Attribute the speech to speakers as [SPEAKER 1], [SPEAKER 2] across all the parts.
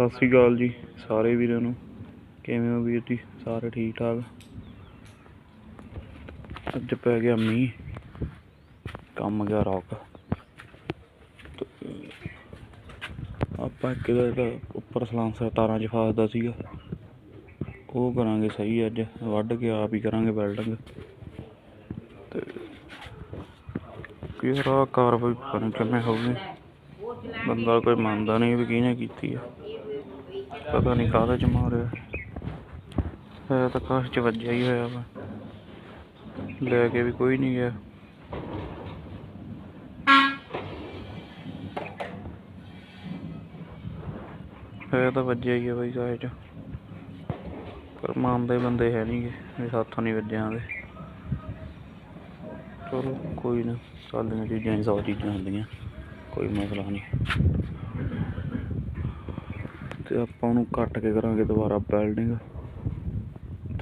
[SPEAKER 1] ਸਤਿ ਸ੍ਰੀ ਅਕਾਲ ਜੀ ਸਾਰੇ ਵੀਰਾਂ ਨੂੰ। ਕਿਵੇਂ ਹੋ ਵੀਰ ਜੀ? ਸਾਰੇ ਠੀਕ ਠਾਕ? ਅੱਜ ਪੈ ਗਿਆ ਮੀਂਹ। ਕੰਮ ਗਿਆ ਰੌਕ। ਆਪਾਂ ਕਿਤੇ ਤਾਂ ਉੱਪਰ ਸਲਾਂਸਰ ਤਾਰਾਂ 'ਚ ਫਸਦਾ ਸੀਗਾ। ਉਹ ਕਰਾਂਗੇ ਸਹੀ ਅੱਜ। ਵੱਢ ਕੇ ਆਪ ਹੀ ਕਰਾਂਗੇ ਵੈਲਡਿੰਗ ਤੇ ਕਿਹੜਾ ਕਾਰਵਾਈ ਪਤਾ ਨੀ ਕਿਵੇਂ ਹੋਊਗੀ। ਬੰਦਾ ਕੋਈ ਮੰਨਦਾ ਨਹੀਂ ਵੀ ਕਿਹਨੇ ਕੀਤੀ ਆ। ਪਤਾ ਨਹੀਂ ਕਾਹਦੇ ਚ ਮਾਰਿਆ ਹੈ ਤਾਂ ਕਾਸ਼ ਚ ਵੱਜਿਆ ਹੀ ਹੋਇਆ ਵਾ। ਲੈ ਕੇ ਵੀ ਕੋਈ ਨਹੀਂ ਗਿਆ। ਹੈ ਤਾਂ ਵੱਜਿਆ ਹੀ ਹੈ ਬਈ ਕਾਸ਼ ਚ। ਪਰ ਮੰਨਦੇ ਬੰਦੇ ਹੈ ਨਹੀਂਗੇ ਵੀ ਸਾਥੋਂ ਨਹੀਂ ਵੱਜਿਆ ਦੇ ਚਲੋ ਕੋਈ ਨਾ ਚੱਲਦੀਆਂ ਚੀਜ਼ਾਂ ਹੀ ਸੌ ਚੀਜ਼ਾਂ ਹੁੰਦੀਆਂ। ਕੋਈ ਮਸਲਾ ਨਹੀਂ ਤੇ ਆਪਾਂ ਉਹਨੂੰ ਕੱਟ ਕੇ ਕਰਾਂਗੇ ਦੁਬਾਰਾ ਵੈਲਡਿੰਗ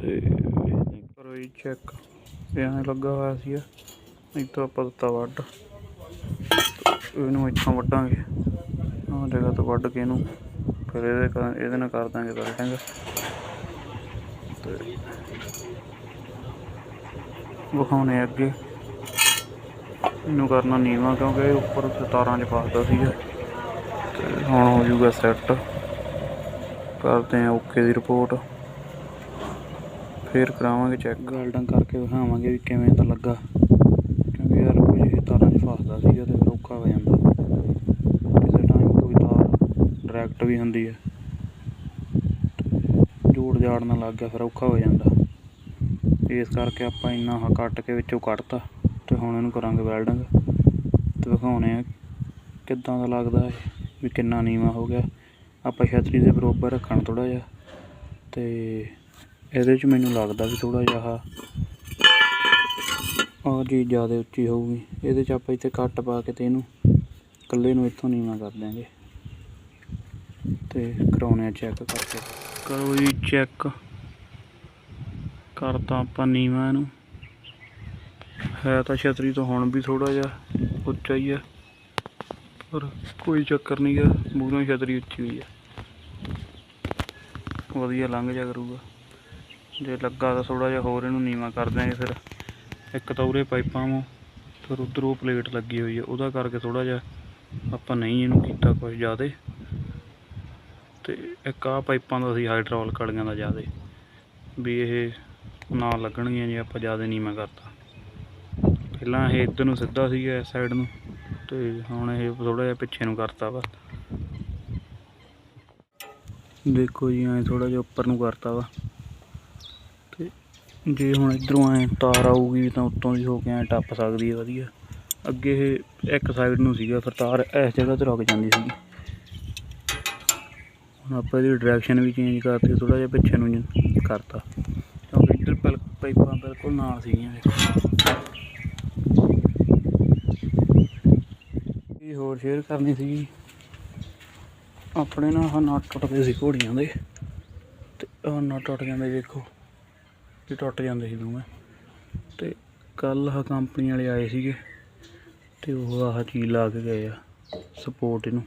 [SPEAKER 1] ਤੇ ਕਰੋ ਜੀ ਚੈੱਕ ਇਹ ਲੱਗਾ ਹੋਇਆ ਸੀ ਇੱਥੋਂ ਆਪਾਂ ਦਿੱਤਾ ਵੱਢ। ਇਹਨੂੰ ਇੱਥੋਂ ਵੱਢਾਂਗੇ। ਆਹ ਜਗ੍ਹਾ ਤੋਂ ਵੱਢ ਕੇ ਇਹਨੂੰ ਫਿਰ ਇਹਦੇ ਕਰ- ਇਹਦੇ ਨਾਲ ਕਰ ਦਾਂਗੇ ਵੈਲਡਿੰਗ ਤੇ ਵਿਖਾਉਣੇ ਅੱਗੇ। ਇਹਨੂੰ ਕਰਨਾ ਨੀਵਾ ਕਿਉਂਕਿ ਉੱਪਰ ਤਾਰਾਂ 'ਚ ਫਸਦਾ ਸੀਗਾ। ਤੇ ਹੁਣ ਹੋ ਜਾਊਗਾ ਸੈੱਟ ਕਰਦੇ ਆ ਓਕੇ ਦੀ ਰਿਪੋਰਟ ਫੇਰ ਕਰਾਵਾਂਗੇ ਚੈੱਕ ਵੈਲਡਿੰਗ ਕਰਕੇ ਦਿਖਾਵਾਂਗੇ ਵੀ ਕਿਵੇਂ ਦਾ ਲੱਗਾ। ਕਿਉਂਕਿ ਯਾਰ ਕੋਈ ਇਹ ਤਾਰਾਂ 'ਚ ਫਸਦਾ ਸੀਗਾ ਤੇ ਫਿਰ ਔਖਾ ਹੋ ਜਾਂਦਾ। ਕਿਸੇ ਟਾਈਮ ਕੋਈ ਤਾਰ ਡਾਇਰੈਕਟ ਵੀ ਹੁੰਦੀ ਹੈ ਜੋੜ ਜਾੜ ਨਾਲ ਲੱਗ ਗਿਆ, ਫਿਰ ਔਖਾ ਹੋ ਜਾਂਦਾ। ਇਸ ਕਰਕੇ ਆਪਾਂ ਇੰਨਾ ਆਹ ਕੱਟ ਕੇ ਵਿੱਚੋਂ ਕੱਢਤਾ ਤੇ ਹੁਣ ਇਹਨੂੰ ਕਰਾਂਗੇ ਵੈਲਡਿੰਗ ਤੇ ਵਿਖਾਉਣੇ ਆ ਕਿੱਦਾਂ ਦਾ ਲੱਗਦਾ ਹੈ ਵੀ ਕਿੰਨਾ ਨੀਵਾ ਹੋ ਗਿਆ। ਆਪਾਂ ਛਤਰੀ ਦੇ ਬਰੋਬਰ ਰੱਖਣ ਥੋੜਾ ਜਿਹਾ ਤੇ ਇਹਦੇ 'ਚ ਮੈਨੂੰ ਲੱਗਦਾ ਵੀ ਥੋੜਾ ਜਿਹਾ ਆਹ ਚੀਜ਼ ਜ਼ਿਆਦਾ ਉੱਚੀ ਹੋਊਗੀ। ਇਹਦੇ 'ਚ ਆਪਾਂ ਇੱਥੇ ਕੱਟ ਪਾ ਕੇ ਤੇ ਇਹਨੂੰ ਇਕੱਲੇ ਨੂੰ ਇੱਥੋਂ ਨੀਵਾ ਕਰ ਦਿਆਂਗੇ। ਤੇ ਕਰਾਉਣੇ ਆ ਚੈੱਕ ਕਰਕੇ। ਕਰੋ ਜੀ ਚੈੱਕ ਕਰਤਾ ਆਪਾਂ ਨੀਵਾ ਇਹਨੂੰ। ਹੈ ਤਾਂ ਛਤਰੀ ਤੋਂ ਹੁਣ ਵੀ ਥੋੜਾ ਜਿਹਾ ਉੱਚਾ ਹੀ ਹੈ ਪਰ ਕੋਈ ਚੱਕਰ ਨਹੀਂ ਗਾ ਮੂਹਰੋਂ ਛਤਰੀ ਉੱਚੀ ਹੋਈ ਹੈ ਵਧੀਆ ਲੰਘ ਜਾ ਕਰੂਗਾ। ਜੇ ਲੱਗਾ ਤਾਂ ਥੋੜਾ ਜਿਹਾ ਹੋਰ ਇਹਨੂੰ ਨੀਵਾ ਕਰ ਦਿਆਂਗੇ ਫਿਰ। ਇੱਕ ਤਾਂ ਉਰੇ ਪਾਈਪਾਂ ਵਾਂ, ਫਿਰ ਉੱਧਰ ਪਲੇਟ ਲੱਗੀ ਹੋਈ ਹੈ ਉਹਦਾ ਕਰਕੇ ਥੋੜਾ ਜਿਹਾ ਆਪਾਂ ਨਹੀਂ ਇਹਨੂੰ ਕੀਤਾ ਕੁਝ ਜ਼ਿਆਦਾ। ਤੇ ਇੱਕ ਆਹ ਪਾਈਪਾਂ ਦਾ ਸੀ ਹਾਈਡ੍ਰੋਲਿਕ ਵਾਲੀਆਂ ਦਾ ਜ਼ਿਆਦਾ, ਵੀ ਇਹ ਨਾ ਲੱਗਣਗੀਆਂ ਜੇ ਆਪਾਂ ਜ਼ਿਆਦਾ ਨੀਵਾਂ ਕਰਤਾ। ਪਹਿਲਾਂ ਇਹ ਇੱਧਰ ਨੂੰ ਸਿੱਧਾ ਸੀਗਾ, ਇਸ ਸਾਈਡ ਨੂੰ, ਤੇ ਹੁਣ ਇਹ ਥੋੜਾ ਜਿਹਾ ਪਿੱਛੇ ਨੂੰ ਕਰਤਾ ਵਾ ਦੇਖੋ ਜੀ, ਐ ਥੋੜਾ ਜਿਹਾ ਉੱਪਰ ਨੂੰ ਕਰਤਾ ਵਾ। ਤੇ ਜੇ ਹੁਣ ਇਧਰੋਂ ਐ ਤਾਰ ਆਊਗੀ ਤਾਂ ਉੱਤੋਂ ਦੀ ਹੋ ਕੇ ਐ ਟੱਪ ਸਕਦੀ ਹੈ ਵਧੀਆ। ਅੱਗੇ ਇਹ ਇੱਕ ਸਾਈਡ ਨੂੰ ਸੀਗਾ, ਫਿਰ ਤਾਰ ਇਸ ਜਗ੍ਹਾ ਤੇ ਰੁਕ ਜਾਂਦੀ ਸੀਗੀ। ਹੁਣ ਆਪਾਂ ਇਹਦੀ ਡਾਇਰੈਕਸ਼ਨ ਵੀ ਚੇਂਜ ਕਰਤੀ ਥੋੜਾ ਜਿਹਾ ਪਿੱਛੇ ਨੂੰ ਕਰਤਾ। ਕਿਉਂਕਿ ਇੱਧਰ ਬਿਲ ਪਾਈਪਾਂ ਬਿਲਕੁਲ ਨਾਲ ਸੀਗੀਆਂ ਇਹ ਹੋਰ ਸ਼ੇਅਰ ਕਰਨੀ ਸੀ ਆਪਣੇ ਨਾ ਆਹ ਨਟ ਟੁੱਟਦੇ ਸੀ ਘੋੜੀਆਂ ਦੇ। ਤੇ ਆਹ ਨਟ ਟੁੱਟ ਜਾਂਦੇ ਵੇਖੋ ਇਹ ਟੁੱਟ ਜਾਂਦੇ ਸੀ ਦੋਵੇਂ। ਤੇ ਕੱਲ ਆਹ ਕੰਪਨੀ ਵਾਲੇ ਆਏ ਸੀਗੇ, ਤੇ ਉਹ ਆਹ ਚੀਜ਼ ਲਾ ਕੇ ਗਏ ਆ ਸਪੋਰਟ ਇਹਨੂੰ।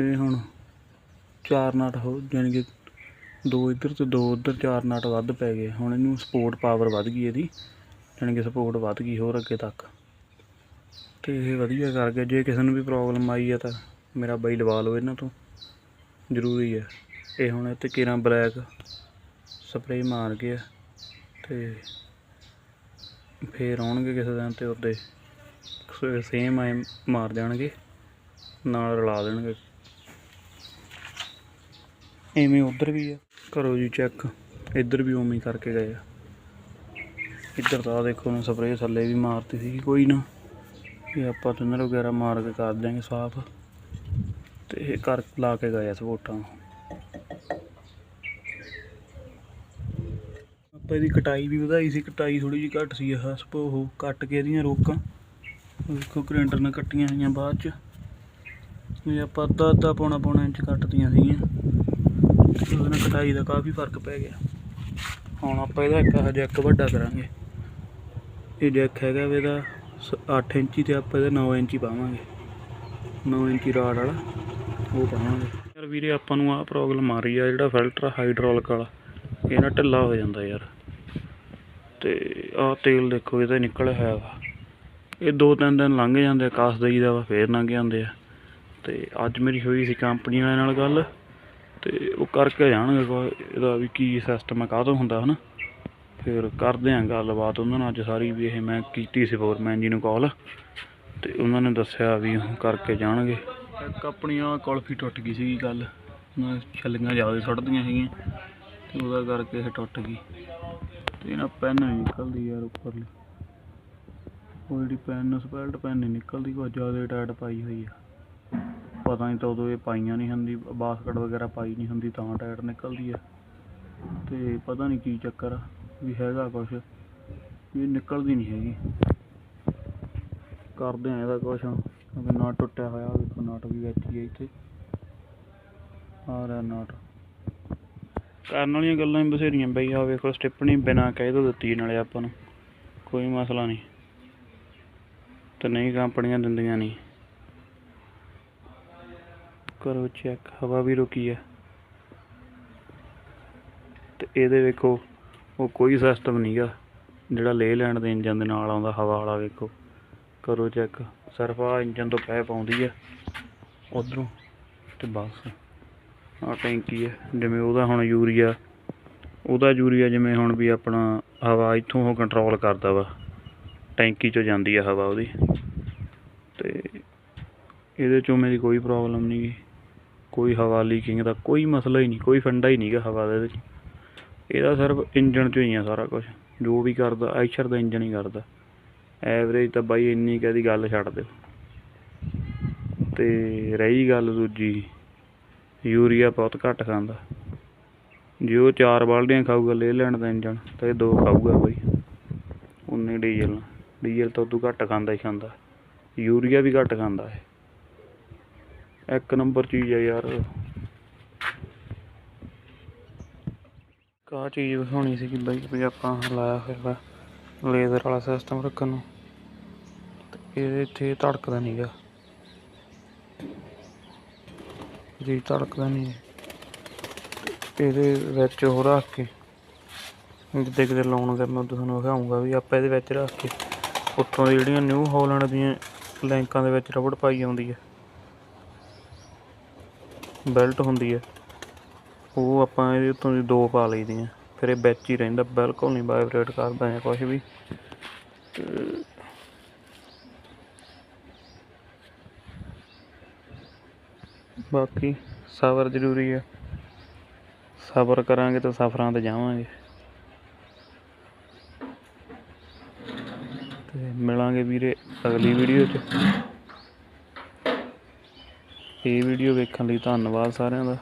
[SPEAKER 1] ਇਹ ਹੁਣ ਚਾਰ ਨਟ ਹੋ, ਜਾਣੀ ਕਿ ਦੋ ਇੱਧਰ ਤੇ ਦੋ ਉੱਧਰ ਚਾਰ ਨਟ ਵੱਧ ਪੈ ਗਏ। ਹੁਣ ਇਹਨੂੰ ਸਪੋਰਟ ਪਾਵਰ ਵੱਧ ਗਈ ਇਹਦੀ, ਜਾਣੀ ਕਿ ਸਪੋਰਟ ਵੱਧ ਗਈ ਹੋਰ ਅੱਗੇ ਤੱਕ। ਤੇ ਇਹ ਵਧੀਆ ਕਰ ਗਿਆ ਜੇ ਕਿਸੇ ਨੂੰ ਵੀ ਪ੍ਰੋਬਲਮ ਆਈ ਹੈ ਤਾਂ ਮੇਰਾ ਬਾਈ ਲਵਾ ਲਓ ਇਹਨਾਂ ਤੋਂ। ਜ਼ਰੂਰੀ ਹੈ ਇਹ ਹੁਣ ਇੱਥੇ ਕਿਰਾਂ ਬਲੈਕ ਸਪਰੇਅ ਮਾਰ ਗਿਆ ਤੇ ਫੇਰ ਆਉਣਗੇ ਕਿਸੇ ਦਿਨ ਤੇ ਉਹਦੇ ਸੇਮ ਐ ਮਾਰ ਦੇਣਗੇ ਨਾਲ ਰਲਾ ਦੇਣਗੇ। ਐਵੇਂ ਉਧਰ ਵੀ ਆ। ਕਰੋ ਜੀ ਚੈੱਕ ਇੱਧਰ ਵੀ ਉਵੇਂ ਕਰਕੇ ਗਏ ਆ। ਇੱਧਰ ਤਾਂ ਦੇਖੋ ਨਾ ਸਪਰੇਅ ਥੱਲੇ ਵੀ ਮਾਰਤੀ ਸੀ ਕੋਈ ਨਾ। ਇਹ ਆਪਾਂ ਟਨਰ ਵਗੈਰਾ ਮਾਰ ਕੇ ਕਰ ਦਿਆਂਗੇ ਸਾਫ਼। ਤੇ ਇਹ ਕਰ ਲਾ ਕੇ ਗਏ ਸਪੋਟਾਂ ਆਪਾਂ ਇਹਦੀ ਕਟਾਈ ਵੀ ਵਧਾਈ ਸੀ, ਕਟਾਈ ਥੋੜੀ ਜਿਹੀ ਘੱਟ ਸੀ ਆਹ ਸਪੋ ਉਹ ਕੱਟ ਕੇ ਇਹਦੀਆਂ ਰੋਕਾਂ। ਦੇਖੋ ਗ੍ਰੈਂਡਰ ਨਾਲ ਕੱਟੀਆਂ ਹੋਈਆਂ ਬਾਅਦ ਚ। ਇਹ ਆਪਾਂ ਅੱਧਾ ਅੱਧਾ ਪੌਣਾ ਪੌਣਾ ਇੰਚ ਕੱਟਦੀਆਂ ਸੀਗੀਆਂ। ਉਹਦੇ ਨਾਲ ਕਟਾਈ ਦਾ ਕਾਫੀ ਫ਼ਰਕ ਪੈ ਗਿਆ। ਹੁਣ ਆਪਾਂ ਇਹਦਾ ਇੱਕ ਹਜੇ ਇੱਕ ਵੱਡਾ ਕਰਾਂਗੇ। ਇਹ ਜੈਕ ਹੈਗਾ ਵਾ ਇਹਦਾ 8 ਇੰਚੀ ਤੇ ਆਪਾਂ ਇਹਦੇ 9 ਇੰਚੀ ਪਾਵਾਂਗੇ। 9 ਇੰਚੀ ਰਾਡ ਵਾਲਾ, ਉਹ ਪਾਵਾਂਗੇ। ਯਾਰ ਵੀਰੇ ਆਪਾਂ ਨੂੰ ਆਹ ਪ੍ਰੋਬਲਮ ਆ ਰਹੀ ਆ, ਜਿਹੜਾ ਫਿਲਟਰ ਹਾਈਡ੍ਰੋਲਿਕ ਵਾਲਾ, ਇਹ ਨਾ ਢਿੱਲਾ ਹੋ ਜਾਂਦਾ ਯਾਰ। ਤੇ ਆਹ ਤੇਲ ਦੇਖੋ, ਇਹਦਾ ਨਿਕਲਿਆ ਹੋਇਆ ਵਾ। ਇਹ ਦੋ ਤਿੰਨ ਦਿਨ ਲੰਘ ਜਾਂਦੇ ਆ, ਕਾਸ ਦਈਦਾ ਵਾ, ਫੇਰ ਲੰਘ ਜਾਂਦੇ ਆ। ਤੇ ਅੱਜ ਮੇਰੀ ਹੋਈ ਸੀ ਕੰਪਨੀ ਵਾਲਿਆਂ ਨਾਲ ਗੱਲ, ਤੇ ਉਹ ਕਰਕੇ ਜਾਣਗੇ ਇਹਦਾ ਵੀ ਕੀ ਸਿਸਟਮ ਹੈ ਕਾਹਤੋਂ ਹੁੰਦਾ ਹਨਾ। ਫਿਰ ਕਰਦੇ ਆਂ ਗੱਲਬਾਤ ਉਹਨਾਂ ਨਾਲ ਅੱਜ ਸਾਰੀ ਵੀ ਇਹ ਮੈਂ ਕੀਤੀ ਸੀ ਫੋਰਮੈਨ ਜੀ ਨੂੰ ਕਾਲ ਤੇ ਉਹਨਾਂ ਨੇ ਦੱਸਿਆ ਵੀ ਉਹ ਕਰਕੇ ਜਾਣਗੇ। ਇੱਕ ਆਪਣੀ ਆਹ ਕੁਲਫੀ ਟੁੱਟ ਗਈ ਸੀਗੀ ਕੱਲ ਛੱਲੀਆਂ ਜ਼ਿਆਦਾ ਸੁੱਟਦੀਆਂ ਸੀਗੀਆਂ ਤੇ ਉਹਦਾ ਕਰਕੇ ਇਹ ਟੁੱਟ ਗਈ। ਤੇ ਇਹਨਾਂ ਪੈਨ ਨਹੀਂ ਨਿਕਲਦੀ ਯਾਰ ਉੱਪਰਲੀ। ਉਹ ਜਿਹੜੀ ਪੈਨ ਸਪੈਲਟ ਪੈਨ ਨਹੀਂ ਨਿਕਲਦੀ, ਉਹ ਜ਼ਿਆਦਾ ਟਾਈਟ ਪਾਈ ਹੋਈ ਆ। ਪਤਾ ਨਹੀਂ ਤਾਂ ਉਦੋਂ ਇਹ ਪਾਈਆਂ ਨਹੀਂ ਹੁੰਦੀ, ਬਾਸਕਟ ਵਗੈਰਾ ਪਾਈ ਨਹੀਂ ਹੁੰਦੀ ਤਾਂ ਟਾਇਰ ਨਿਕਲਦੀ ਆ। ਤੇ ਪਤਾ ਨਹੀਂ ਕੀ ਚੱਕਰ ਆ। ਵੀ ਹੈਗਾ ਕੁਛ, ਵੀ ਇਹ ਨਿਕਲਦੀ ਨਹੀਂ ਹੈਗੀ। ਕਰਦੇ ਆ ਇਹਦਾ ਕੁਛ, ਕਿਉਂਕਿ ਨਟ ਟੁੱਟਿਆ ਹੋਇਆ ਵੇਖੋ ਨਟ ਵੀ ਵਿੱਚ ਹੀ ਆ ਇੱਥੇ। ਆ ਰਿਹਾ ਨਟ। ਕਰਨ ਵਾਲੀਆਂ ਗੱਲਾਂ ਹੀ ਬਥੇਰੀਆਂ ਬਈ ਆ ਵੇਖੋ ਸਟਿਪਣੀ ਬਿਨਾ ਕਹਿ ਤੋਂ ਦਿੱਤੀ ਨਾਲੇ ਆਪਾਂ ਨੂੰ, ਕੋਈ ਮਸਲਾ ਨਹੀਂ। ਤੇ ਨਹੀਂ ਕੰਪਨੀਆਂ ਦਿੰਦੀਆਂ ਨਹੀਂ। ਕਰੋ ਚੈੱਕ ਹਵਾ ਵੀ ਰੁਕੀ ਹੈ। ਤੇ ਇਹਦੇ ਵੇਖੋ। ਉਹ ਕੋਈ ਸਿਸਟਮ ਨਹੀਂਗਾ ਜਿਹੜਾ ਲੇ ਲੈਂਡ ਦੇ ਇੰਜਨ ਦੇ ਨਾਲ ਆਉਂਦਾ, ਹਵਾ ਵਾਲਾ ਵੇਖੋ। ਕਰੋ ਚੈੱਕ ਸਿਰਫ ਆ ਇੰਜਨ ਤੋਂ ਪੈ ਪਾਉਂਦੀ ਹੈ ਉਧਰੋਂ ਤੇ ਬਸ। ਆ ਟੈਂਕੀ ਹੈ ਜਿਵੇਂ ਉਹਦਾ ਹੁਣ ਯੂਰੀਆ, ਉਹਦਾ ਯੂਰੀਆ ਜਿਵੇਂ ਹੁਣ ਵੀ ਆਪਣਾ ਹਵਾ ਇੱਥੋਂ ਉਹ ਕੰਟਰੋਲ ਕਰਦਾ ਵਾ। ਟੈਂਕੀ ਚੋਂ ਜਾਂਦੀ ਆ ਹਵਾ ਉਹਦੀ। ਤੇ ਇਹਦੇ ਚੋਂ ਮੇਰੀ ਕੋਈ ਪ੍ਰੋਬਲਮ ਨਹੀਂ ਗੀ। ਕੋਈ ਹਵਾ ਲੀਕਿੰਗ ਦਾ ਕੋਈ ਮਸਲਾ ਹੀ ਨਹੀਂ ਕੋਈ ਫੰਡਾ ਹੀ ਨਹੀਂਗਾ ਹਵਾ ਦਾ ਇਹਦੇ 'ਚ। ਇਹਦਾ ਸਿਰਫ ਇੰਜਣ 'ਚੋਂ ਹੀ ਆ ਸਾਰਾ ਕੁਝ ਜੋ ਵੀ ਕਰਦਾ ਐਸ਼ਰ ਦਾ ਇੰਜਣ ਹੀ ਕਰਦਾ। ਐਵਰੇਜ ਤਾਂ ਬਾਈ ਇੰਨੀ ਕਹਦੀ ਗੱਲ ਛੱਡ ਦਿਓ। ਤੇ ਰਹੀ ਗੱਲ ਦੂਜੀ, ਯੂਰੀਆ ਬਹੁਤ ਘੱਟ ਖਾਂਦਾ। ਜੇ ਉਹ ਚਾਰ ਬਾਲਟੀਆਂ ਖਾਊਗਾ, ਲੈ ਲੈਣ ਦਾ ਇੰਜਣ, ਤਾਂ ਇਹ ਦੋ ਖਾਊਗਾ ਬਾਈ। ਉਨੇ ਡੀਜ਼ਲ। ਡੀਜ਼ਲ ਤਾਂ ਉਦੋਂ ਘੱਟ ਖਾਂਦਾ ਹੀ ਖਾਂਦਾ। ਯੂਰੀਆ ਵੀ ਘੱਟ ਖਾਂਦਾ ਹੈ ਇੱਕ ਨੰਬਰ ਚੀਜ਼ ਆ ਯਾਰ। ਕਾ ਚੀਜ਼ ਵਿਖਾਉਣੀ ਸੀ ਕਿ ਬਈ ਵੀ ਆਪਾਂ ਲਾਇਆ ਹੋਇਆ ਵਾ ਲੇਜ਼ਰ ਵਾਲਾ ਸਿਸਟਮ ਰੱਖਣ ਨੂੰ। ਤੇ ਇਹਦੇ ਇੱਥੇ ਧੜਕਦਾ ਨਹੀਂਗਾ ਜੀ ਧੜਕਦਾ ਨਹੀਂ ਇਹਦੇ ਵਿੱਚ ਉਹ ਰੱਖ ਕੇ ਜਿੱਦੇ ਕਿਤੇ ਲਾਉਣ ਦਾ ਮੈਂ ਤੁਹਾਨੂੰ ਵਿਖਾਊਂਗਾ ਵੀ ਆਪਾਂ ਇਹਦੇ ਵਿੱਚ ਰੱਖ ਕੇ ਉੱਥੋਂ ਦੀ ਜਿਹੜੀਆਂ ਨਿਊ ਹਾਲੈਂਡ ਦੀਆਂ ਲੈਂਕਾਂ ਦੇ ਵਿੱਚ ਰਬੜ ਪਾਈ ਆਉਂਦੀ ਹੈ ਬੈਲਟ ਹੁੰਦੀ ਹੈ ਉਹ ਆਪਾਂ ਇਹਦੇ ਉੱਤੋਂ ਦੀ ਦੋ ਪਾ ਲਈਦੀਆਂ ਫਿਰ ਇਹ ਵਿੱਚ ਹੀ ਰਹਿੰਦਾ, ਬਿਲਕੁਲ ਨਹੀਂ ਵਾਈਬ੍ਰੇਟ ਕਰਦਾ ਜਾਂ ਕੁਝ ਵੀ। ਬਾਕੀ ਸਬਰ ਜ਼ਰੂਰੀ ਹੈ ਸਬਰ ਕਰਾਂਗੇ ਤਾਂ ਸਫਰਾਂ ਤੇ ਜਾਵਾਂਗੇ। ਤੇ ਮਿਲਾਂਗੇ ਵੀਰੇ ਅਗਲੀ ਵੀਡੀਓ 'ਚ। ਇਹ ਵੀਡੀਓ ਵੇਖਣ ਲਈ ਧੰਨਵਾਦ ਸਾਰਿਆਂ ਦਾ।